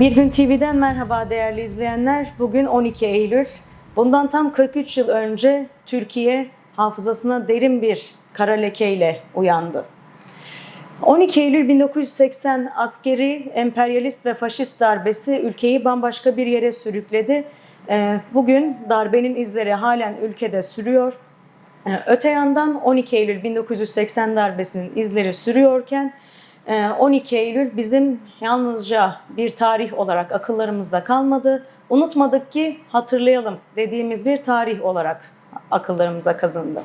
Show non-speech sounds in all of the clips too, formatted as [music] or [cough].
Bir Gün TV'den merhaba değerli izleyenler. Bugün 12 Eylül. Bundan tam 43 yıl önce Türkiye hafızasına derin bir kara lekeyle uyandı. 12 Eylül 1980 askeri, emperyalist ve faşist darbesi ülkeyi bambaşka bir yere sürükledi. Ee, Bugün darbenin izleri halen ülkede sürüyor. Ee, Öte yandan 12 Eylül 1980 darbesinin izleri sürüyorken 12 Eylül bizim yalnızca bir tarih olarak akıllarımızda kalmadı. Unutmadık ki hatırlayalım dediğimiz bir tarih olarak akıllarımıza kazındı.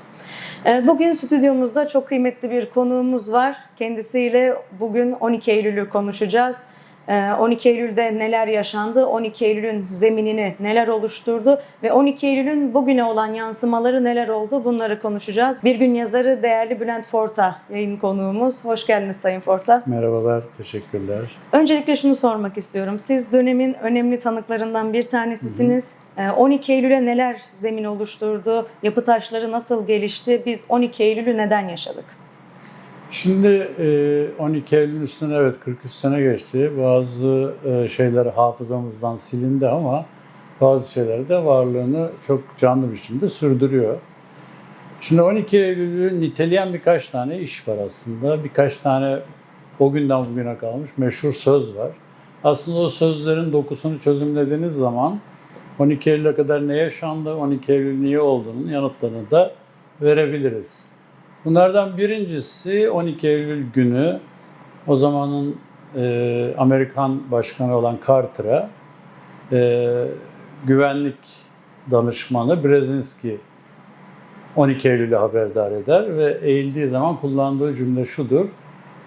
E, Bugün stüdyomuzda çok kıymetli bir konuğumuz var. Kendisiyle bugün 12 Eylül'ü konuşacağız. E, 12 Eylül'de neler yaşandı, 12 Eylül'ün zeminini neler oluşturdu ve 12 Eylül'ün bugüne olan yansımaları neler oldu bunları konuşacağız. Bir gün yazarı değerli Bülent Forta yayın konuğumuz. Hoş geldiniz Sayın Forta. Merhabalar, teşekkürler. Öncelikle şunu sormak istiyorum. Siz dönemin önemli tanıklarından bir tanesisiniz. Ee, 12 Eylül'e neler zemin oluşturdu? Yapı taşları nasıl gelişti? Biz 12 Eylül'ü neden yaşadık? Şimdi e, 12 Eylül üstüne evet 43 sene geçti. Bazı e, şeyler hafızamızdan silindi ama bazı şeyler de varlığını çok canlı biçimde sürdürüyor. Şimdi 12 Eylül'ü niteleyen birkaç tane iş var aslında. Birkaç tane o günden bugüne kalmış meşhur söz var. Aslında o sözlerin dokusunu çözümlediğiniz zaman 12 Eylül'e kadar ne yaşandı, 12 Eylül niye olduğunun yanıtlarını da verebiliriz. Bunlardan birincisi 12 Eylül günü o zamanın e, Amerikan başkanı olan Carter'a e, güvenlik danışmanı Brzezinski 12 Eylül'ü haberdar eder ve eğildiği zaman kullandığı cümle şudur.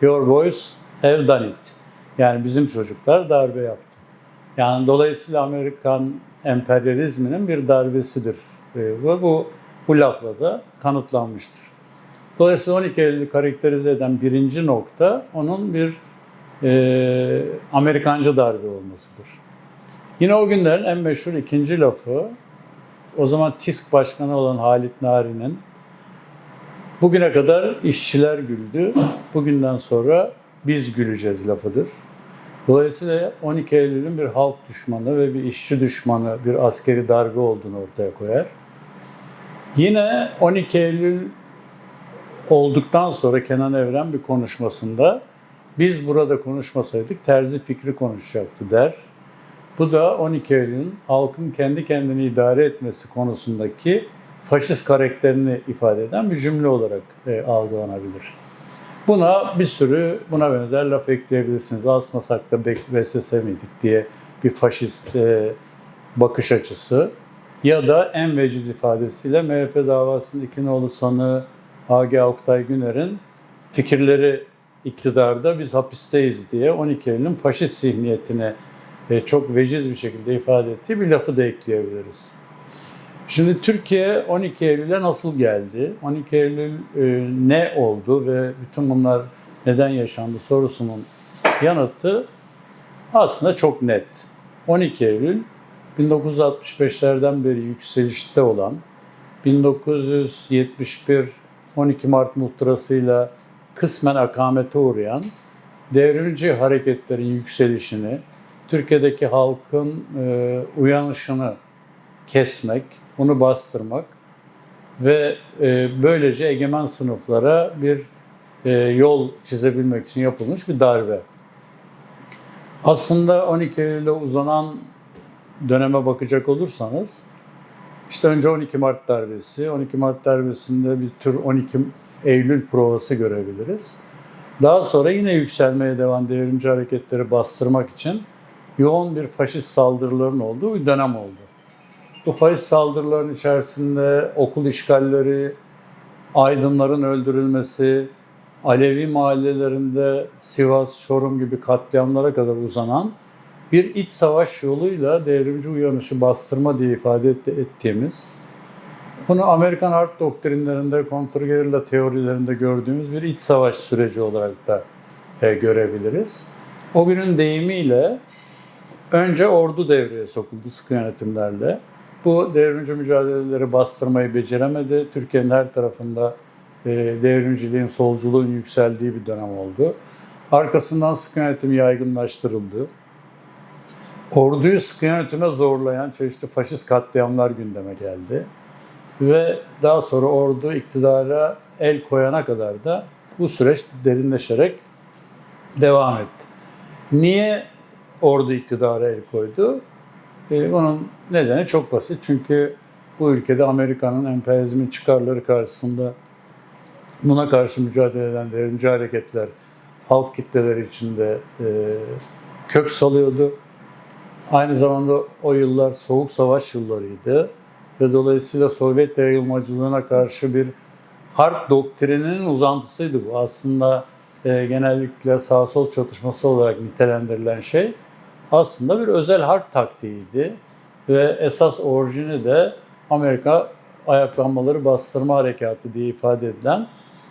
Your boys have done it. Yani bizim çocuklar darbe yaptı. Yani dolayısıyla Amerikan emperyalizminin bir darbesidir. E, ve bu bu lafla da kanıtlanmıştır. Dolayısıyla 12 Eylül'ü karakterize eden birinci nokta onun bir e, Amerikancı darbe olmasıdır. Yine o günlerin en meşhur ikinci lafı o zaman TİSK Başkanı olan Halit Nari'nin bugüne kadar işçiler güldü, bugünden sonra biz güleceğiz lafıdır. Dolayısıyla 12 Eylül'ün bir halk düşmanı ve bir işçi düşmanı, bir askeri darbe olduğunu ortaya koyar. Yine 12 Eylül olduktan sonra Kenan Evren bir konuşmasında biz burada konuşmasaydık terzi fikri konuşacaktı der. Bu da 12 Eylül'ün halkın kendi kendini idare etmesi konusundaki faşist karakterini ifade eden bir cümle olarak e, algılanabilir. Buna bir sürü buna benzer laf ekleyebilirsiniz. Asmasak da bek- beslese miydik diye bir faşist e, bakış açısı. Ya da en veciz ifadesiyle MHP davasının iki nolu sanığı Agi Oktay Güner'in fikirleri iktidarda biz hapisteyiz diye 12 Eylül'ün faşist zihniyetine e, çok veciz bir şekilde ifade ettiği bir lafı da ekleyebiliriz. Şimdi Türkiye 12 Eylül'e nasıl geldi? 12 Eylül e, ne oldu ve bütün bunlar neden yaşandı sorusunun yanıtı aslında çok net. 12 Eylül 1965'lerden beri yükselişte olan 1971 12 Mart muhtırasıyla kısmen akamete uğrayan devrimci hareketlerin yükselişini, Türkiye'deki halkın e, uyanışını kesmek, onu bastırmak ve e, böylece egemen sınıflara bir e, yol çizebilmek için yapılmış bir darbe. Aslında 12 Eylül'e uzanan döneme bakacak olursanız, işte önce 12 Mart darbesi, 12 Mart darbesinde bir tür 12 Eylül provası görebiliriz. Daha sonra yine yükselmeye devam devrimci hareketleri bastırmak için yoğun bir faşist saldırıların olduğu bir dönem oldu. Bu faşist saldırıların içerisinde okul işgalleri, aydınların öldürülmesi, Alevi mahallelerinde Sivas, Çorum gibi katliamlara kadar uzanan bir iç savaş yoluyla devrimci uyanışı bastırma diye ifade et- ettiğimiz, bunu Amerikan harp doktrinlerinde, kontrgerilla teorilerinde gördüğümüz bir iç savaş süreci olarak da e, görebiliriz. O günün deyimiyle önce ordu devreye sokuldu sıkı yönetimlerle. Bu devrimci mücadeleleri bastırmayı beceremedi. Türkiye'nin her tarafında e, devrimciliğin, solculuğun yükseldiği bir dönem oldu. Arkasından sıkı yönetim yaygınlaştırıldı. Orduyu sıkı yönetime zorlayan çeşitli faşist katliamlar gündeme geldi. Ve daha sonra ordu iktidara el koyana kadar da bu süreç derinleşerek devam etti. Niye ordu iktidara el koydu? Ee, bunun nedeni çok basit. Çünkü bu ülkede Amerika'nın emperyalizmin çıkarları karşısında buna karşı mücadele eden devrimci hareketler halk kitleleri içinde e, kök salıyordu. Aynı zamanda o yıllar soğuk savaş yıllarıydı ve dolayısıyla Sovyet yayılmacılığına karşı bir harp doktrininin uzantısıydı bu. Aslında e, genellikle sağ sol çatışması olarak nitelendirilen şey aslında bir özel harp taktiğiydi ve esas orijini de Amerika ayaklanmaları bastırma harekatı diye ifade edilen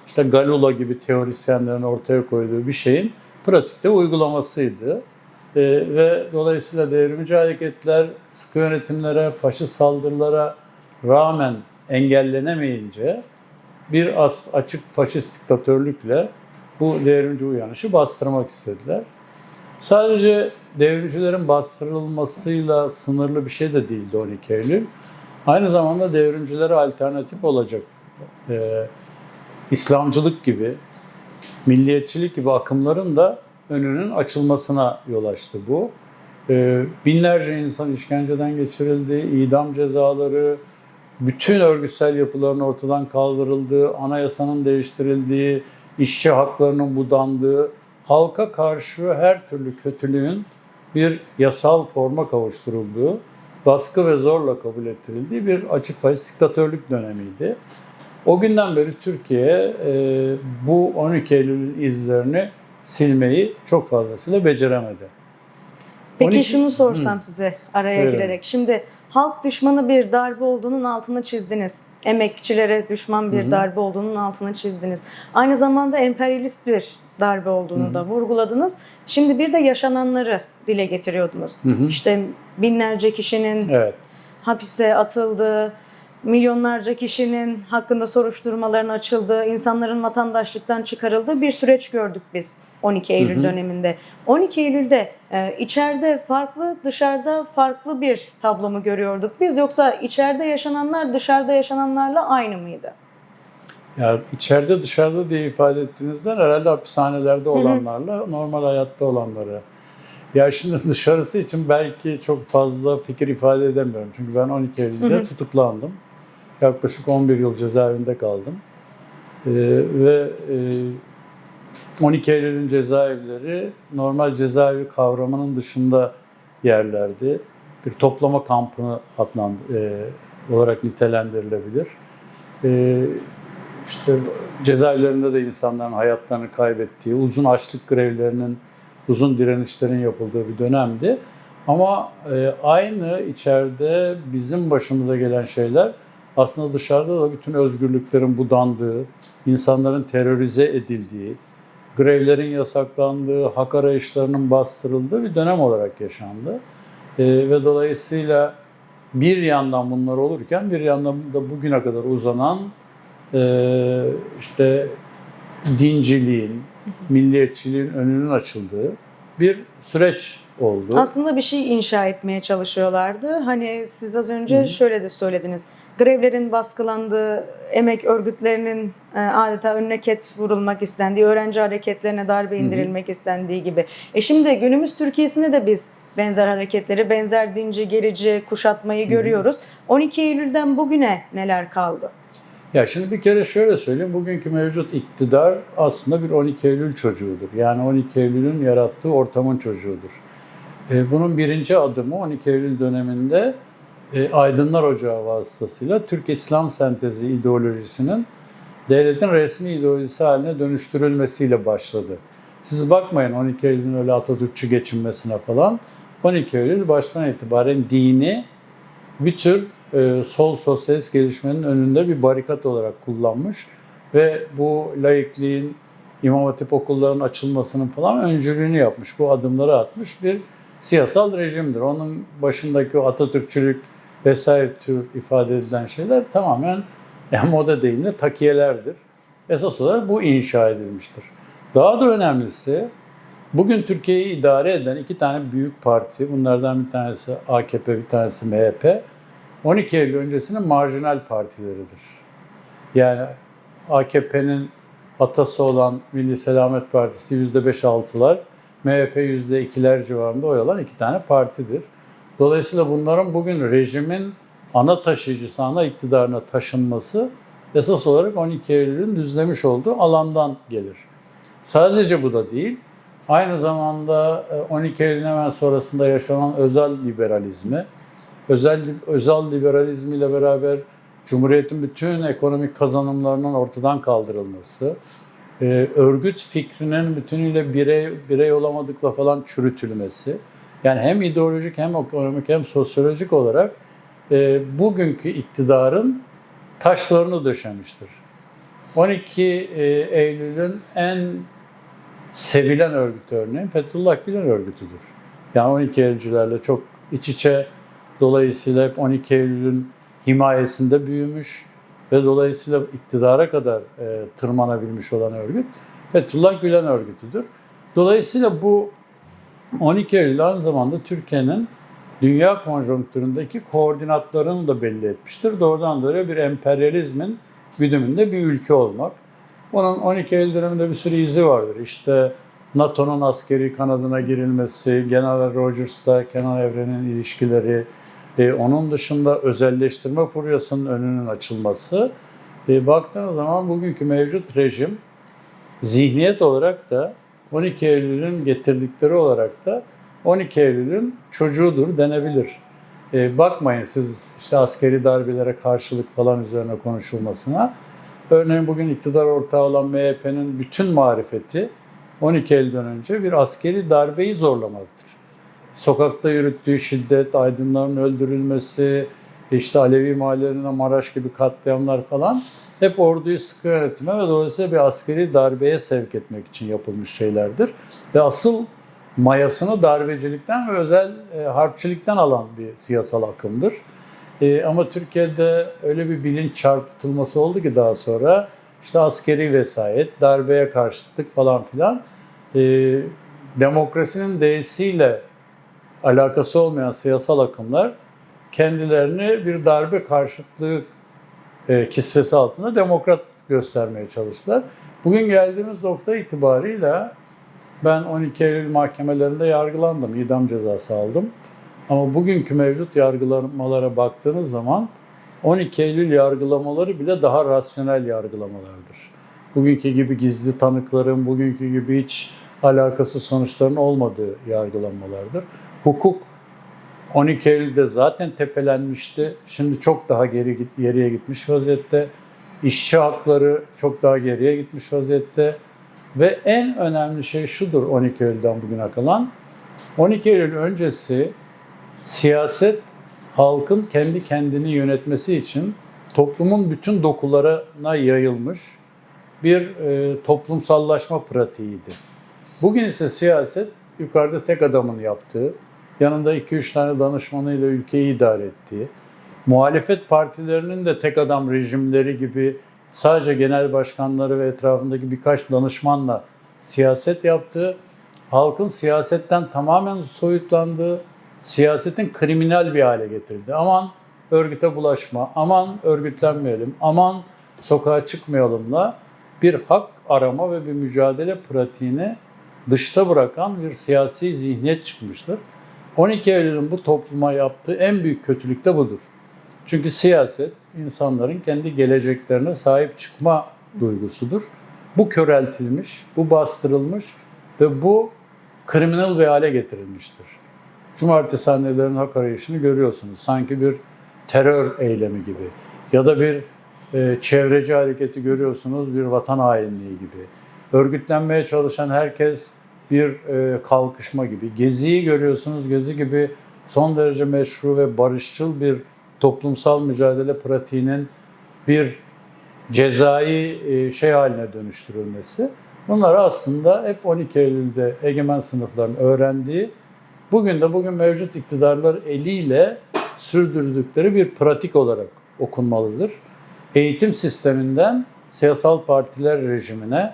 işte Galula gibi teorisyenlerin ortaya koyduğu bir şeyin pratikte uygulamasıydı. Ee, ve dolayısıyla devrimci hareketler sıkı yönetimlere, faşist saldırılara rağmen engellenemeyince bir as açık faşist diktatörlükle bu devrimci uyanışı bastırmak istediler. Sadece devrimcilerin bastırılmasıyla sınırlı bir şey de değildi 12 Eylül. Aynı zamanda devrimcilere alternatif olacak e, İslamcılık gibi, milliyetçilik gibi akımların da önünün açılmasına yol açtı bu. E, binlerce insan işkenceden geçirildi, idam cezaları, bütün örgütsel yapıların ortadan kaldırıldığı, anayasanın değiştirildiği, işçi haklarının budandığı, halka karşı her türlü kötülüğün bir yasal forma kavuşturulduğu, baskı ve zorla kabul ettirildiği bir açık faşist diktatörlük dönemiydi. O günden beri Türkiye e, bu 12 Eylül'ün izlerini silmeyi çok fazlasıyla beceremedi. Peki 12 şunu sorsam size araya Buyurun. girerek. Şimdi halk düşmanı bir darbe olduğunun altını çizdiniz. Emekçilere düşman bir Hı hı. darbe olduğunun altını çizdiniz. Aynı zamanda emperyalist bir darbe olduğunu Hı hı. da vurguladınız. Şimdi bir de yaşananları dile getiriyordunuz. Hı hı. İşte binlerce kişinin Evet. hapise atıldığı, milyonlarca kişinin hakkında soruşturmaların açıldığı, insanların vatandaşlıktan çıkarıldığı bir süreç gördük biz 12 Eylül Hı hı. döneminde. 12 Eylül'de e, içeride farklı, dışarıda farklı bir tablo mu görüyorduk biz yoksa içeride yaşananlar dışarıda yaşananlarla aynı mıydı? Yani içeride dışarıda diye ifade ettiğinizden herhalde hapishanelerde olanlarla normal hayatta olanları. Ya şimdi [laughs] dışarısı için belki çok fazla fikir ifade edemiyorum. Çünkü ben 12 Eylül'de Hı hı. tutuklandım. Yaklaşık 11 yıl cezaevinde kaldım. Ee, ve e, 12 Eylül'ün cezaevleri normal cezaevi kavramının dışında yerlerdi. Bir toplama kampı adland, e, olarak nitelendirilebilir. E, işte cezaevlerinde de insanların hayatlarını kaybettiği, uzun açlık grevlerinin, uzun direnişlerin yapıldığı bir dönemdi. Ama e, aynı içeride bizim başımıza gelen şeyler aslında dışarıda da bütün özgürlüklerin budandığı, insanların terörize edildiği, grevlerin yasaklandığı, hak arayışlarının bastırıldığı bir dönem olarak yaşandı. E, ve dolayısıyla bir yandan bunlar olurken bir yandan da bugüne kadar uzanan e, işte dinciliğin, milliyetçiliğin önünün açıldığı bir süreç oldu. Aslında bir şey inşa etmeye çalışıyorlardı. Hani siz az önce Hı şöyle de söylediniz. Grevlerin baskılandığı, emek örgütlerinin e, adeta önüne ket vurulmak istendiği, öğrenci hareketlerine darbe Hı hı. indirilmek istendiği gibi. E şimdi günümüz Türkiye'sinde de biz benzer hareketleri, benzer dinci, gerici, kuşatmayı hı. görüyoruz. 12 Eylül'den bugüne neler kaldı? Ya şimdi bir kere şöyle söyleyeyim. Bugünkü mevcut iktidar aslında bir 12 Eylül çocuğudur. Yani 12 Eylül'ün yarattığı ortamın çocuğudur. E, bunun birinci adımı 12 Eylül döneminde e, Aydınlar Ocağı vasıtasıyla Türk İslam sentezi ideolojisinin devletin resmi ideolojisi haline dönüştürülmesiyle başladı. Siz bakmayın 12 Eylül'ün öyle Atatürkçü geçinmesine falan. 12 Eylül baştan itibaren dini bir tür e, sol sosyalist gelişmenin önünde bir barikat olarak kullanmış ve bu laikliğin İmam Hatip okullarının açılmasının falan öncülüğünü yapmış. Bu adımları atmış bir siyasal rejimdir. Onun başındaki o Atatürkçülük vesaire tür ifade edilen şeyler tamamen yani moda deyimle takiyelerdir. Esas olarak bu inşa edilmiştir. Daha da önemlisi Bugün Türkiye'yi idare eden iki tane büyük parti, bunlardan bir tanesi AKP, bir tanesi MHP, 12 Eylül öncesinin marjinal partileridir. Yani AKP'nin atası olan Milli Selamet Partisi %5-6'lar, MHP %2'ler civarında oy alan iki tane partidir. Dolayısıyla bunların bugün rejimin ana taşıyıcısı, ana iktidarına taşınması esas olarak 12 Eylül'ün düzlemiş olduğu alandan gelir. Sadece bu da değil, aynı zamanda e, 12 Eylül'ün hemen sonrasında yaşanan özel liberalizmi, özel özel liberalizm ile beraber Cumhuriyet'in bütün ekonomik kazanımlarının ortadan kaldırılması, e, örgüt fikrinin bütünüyle birey birey olamadıkla falan çürütülmesi, yani hem ideolojik hem ekonomik hem sosyolojik olarak e, bugünkü iktidarın taşlarını döşemiştir. 12 e, Eylül'ün en sevilen örgütü örneğin Fethullah Gülen örgütüdür. Yani 12 Eylülcülerle çok iç içe dolayısıyla hep 12 Eylül'ün himayesinde büyümüş ve dolayısıyla iktidara kadar e, tırmanabilmiş olan örgüt Fethullah Gülen örgütüdür. Dolayısıyla bu 12 Eylül aynı zamanda Türkiye'nin dünya konjonktüründeki koordinatlarını da belli etmiştir. Doğrudan doğruya bir emperyalizmin güdümünde bir ülke olmak. Onun 12 Eylül döneminde bir sürü izi vardır. İşte NATO'nun askeri kanadına girilmesi, General Rogers'la Kenan Evren'in ilişkileri, e, onun dışında özelleştirme furyasının önünün açılması. E, baktığınız zaman bugünkü mevcut rejim zihniyet olarak da 12 Eylül'ün getirdikleri olarak da 12 Eylül'ün çocuğudur denebilir. E, bakmayın siz işte askeri darbelere karşılık falan üzerine konuşulmasına. Örneğin bugün iktidar ortağı olan MHP'nin bütün marifeti 12 Eylül'den önce bir askeri darbeyi zorlamaktır. Sokakta yürüttüğü şiddet, aydınların öldürülmesi, işte Alevi mahallelerine Maraş gibi katliamlar falan hep orduyu sıkı yönetime ve dolayısıyla bir askeri darbeye sevk etmek için yapılmış şeylerdir. Ve asıl mayasını darbecilikten ve özel e, harpçilikten alan bir siyasal akımdır. E, ama Türkiye'de öyle bir bilinç çarpıtılması oldu ki daha sonra işte askeri vesayet, darbeye karşıtlık falan filan e, demokrasinin değişiyle alakası olmayan siyasal akımlar kendilerini bir darbe karşıtlığı e, kisvesi altında demokrat göstermeye çalıştılar. Bugün geldiğimiz nokta itibarıyla ben 12 Eylül mahkemelerinde yargılandım, idam cezası aldım. Ama bugünkü mevcut yargılamalara baktığınız zaman 12 Eylül yargılamaları bile daha rasyonel yargılamalardır. Bugünkü gibi gizli tanıkların, bugünkü gibi hiç alakası sonuçların olmadığı yargılamalardır. Hukuk 12 Eylül'de zaten tepelenmişti. Şimdi çok daha geri git, geriye gitmiş vaziyette. İşçi hakları çok daha geriye gitmiş vaziyette. Ve en önemli şey şudur 12 Eylül'den bugüne kalan. 12 Eylül öncesi siyaset halkın kendi kendini yönetmesi için toplumun bütün dokularına yayılmış bir e, toplumsallaşma pratiğiydi. Bugün ise siyaset yukarıda tek adamın yaptığı, yanında 2-3 tane danışmanıyla ülkeyi idare ettiği, muhalefet partilerinin de tek adam rejimleri gibi sadece genel başkanları ve etrafındaki birkaç danışmanla siyaset yaptığı, halkın siyasetten tamamen soyutlandığı, siyasetin kriminal bir hale getirildi. Aman örgüte bulaşma, aman örgütlenmeyelim, aman sokağa çıkmayalımla bir hak arama ve bir mücadele pratiğini dışta bırakan bir siyasi zihniyet çıkmıştır. 12 Eylül'ün bu topluma yaptığı en büyük kötülük de budur. Çünkü siyaset insanların kendi geleceklerine sahip çıkma duygusudur. Bu köreltilmiş, bu bastırılmış ve bu kriminal bir hale getirilmiştir. Cumartesi annelerin hak arayışını görüyorsunuz. Sanki bir terör eylemi gibi ya da bir e, çevreci hareketi görüyorsunuz bir vatan hainliği gibi. Örgütlenmeye çalışan herkes bir e, kalkışma gibi. Geziyi görüyorsunuz. Gezi gibi son derece meşru ve barışçıl bir toplumsal mücadele pratiğinin bir cezai e, şey haline dönüştürülmesi. Bunlar aslında hep 12 Eylül'de egemen sınıfların öğrendiği, bugün de bugün mevcut iktidarlar eliyle sürdürdükleri bir pratik olarak okunmalıdır. Eğitim sisteminden siyasal partiler rejimine,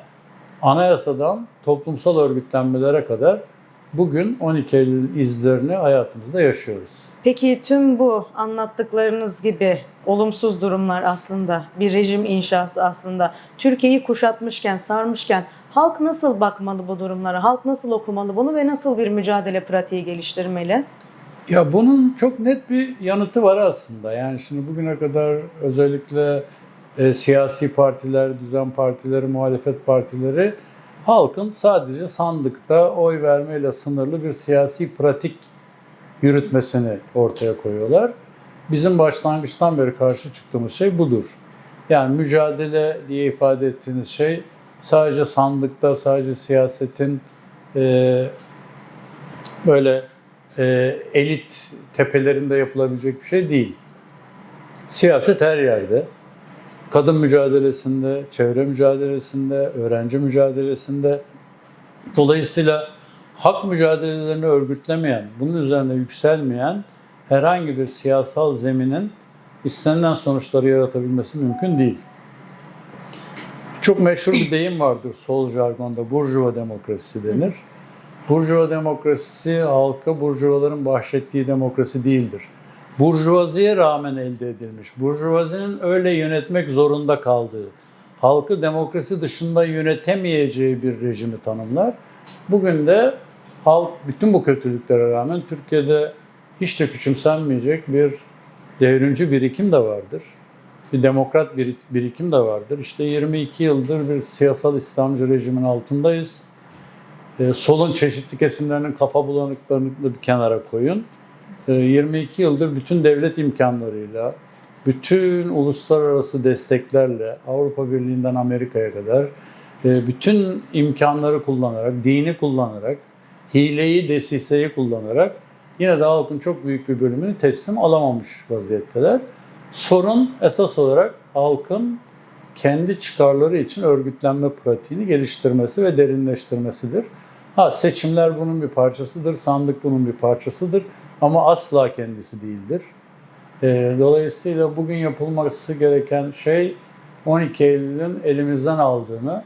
anayasadan toplumsal örgütlenmelere kadar bugün 12 Eylül izlerini hayatımızda yaşıyoruz. Peki tüm bu anlattıklarınız gibi olumsuz durumlar aslında bir rejim inşası aslında Türkiye'yi kuşatmışken, sarmışken halk nasıl bakmalı bu durumlara? Halk nasıl okumalı bunu ve nasıl bir mücadele pratiği geliştirmeli? Ya bunun çok net bir yanıtı var aslında. Yani şimdi bugüne kadar özellikle e, siyasi partiler, düzen partileri, muhalefet partileri halkın sadece sandıkta oy vermeyle sınırlı bir siyasi pratik yürütmesini ortaya koyuyorlar. Bizim başlangıçtan beri karşı çıktığımız şey budur. Yani mücadele diye ifade ettiğiniz şey sadece sandıkta, sadece siyasetin e, böyle e, elit tepelerinde yapılabilecek bir şey değil. Siyaset her yerde. Kadın mücadelesinde, çevre mücadelesinde, öğrenci mücadelesinde. Dolayısıyla hak mücadelelerini örgütlemeyen, bunun üzerine yükselmeyen herhangi bir siyasal zeminin istenilen sonuçları yaratabilmesi mümkün değil. Çok meşhur bir deyim vardır sol jargonda, burjuva demokrasisi denir. Burjuva demokrasisi halka burjuvaların bahşettiği demokrasi değildir. Burjuvaziye rağmen elde edilmiş, burjuvazinin öyle yönetmek zorunda kaldığı, halkı demokrasi dışında yönetemeyeceği bir rejimi tanımlar. Bugün de halk bütün bu kötülüklere rağmen Türkiye'de hiç de küçümsenmeyecek bir devrimci birikim de vardır. Bir demokrat bir birikim de vardır. İşte 22 yıldır bir siyasal İslamcı rejimin altındayız. E, solun çeşitli kesimlerinin kafa bulanıklarını bir kenara koyun. E, 22 yıldır bütün devlet imkanlarıyla, bütün uluslararası desteklerle, Avrupa Birliği'nden Amerika'ya kadar e, bütün imkanları kullanarak, dini kullanarak, hileyi, desiseyi kullanarak yine de halkın çok büyük bir bölümünü teslim alamamış vaziyetteler. Sorun esas olarak halkın kendi çıkarları için örgütlenme pratiğini geliştirmesi ve derinleştirmesidir. Ha seçimler bunun bir parçasıdır, sandık bunun bir parçasıdır ama asla kendisi değildir. Ee, dolayısıyla bugün yapılması gereken şey 12 Eylül'ün elimizden aldığını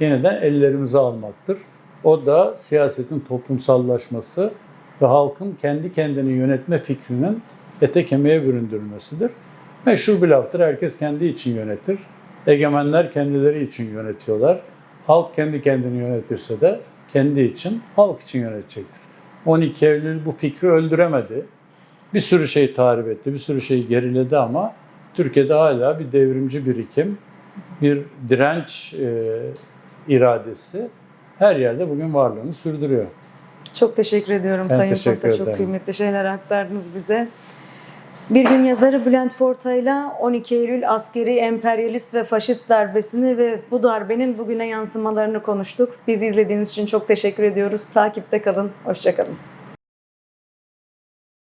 yeniden ellerimize almaktır. O da siyasetin toplumsallaşması ve halkın kendi kendini yönetme fikrinin ete kemiğe büründürülmesidir. Meşhur bir laftır, herkes kendi için yönetir. Egemenler kendileri için yönetiyorlar. Halk kendi kendini yönetirse de kendi için, halk için yönetecektir. 12 Eylül bu fikri öldüremedi. Bir sürü şey tahrip etti, bir sürü şey geriledi ama Türkiye'de hala bir devrimci birikim, bir direnç e, iradesi her yerde bugün varlığını sürdürüyor. Çok teşekkür ediyorum Ben Sayın teşekkür. Çok kıymetli şeyler aktardınız bize. Bir gün yazarı Bülent Fortay'la 12 Eylül askeri, emperyalist ve faşist darbesini ve bu darbenin bugüne yansımalarını konuştuk. Bizi izlediğiniz için çok teşekkür ediyoruz. Takipte kalın. Hoşçakalın.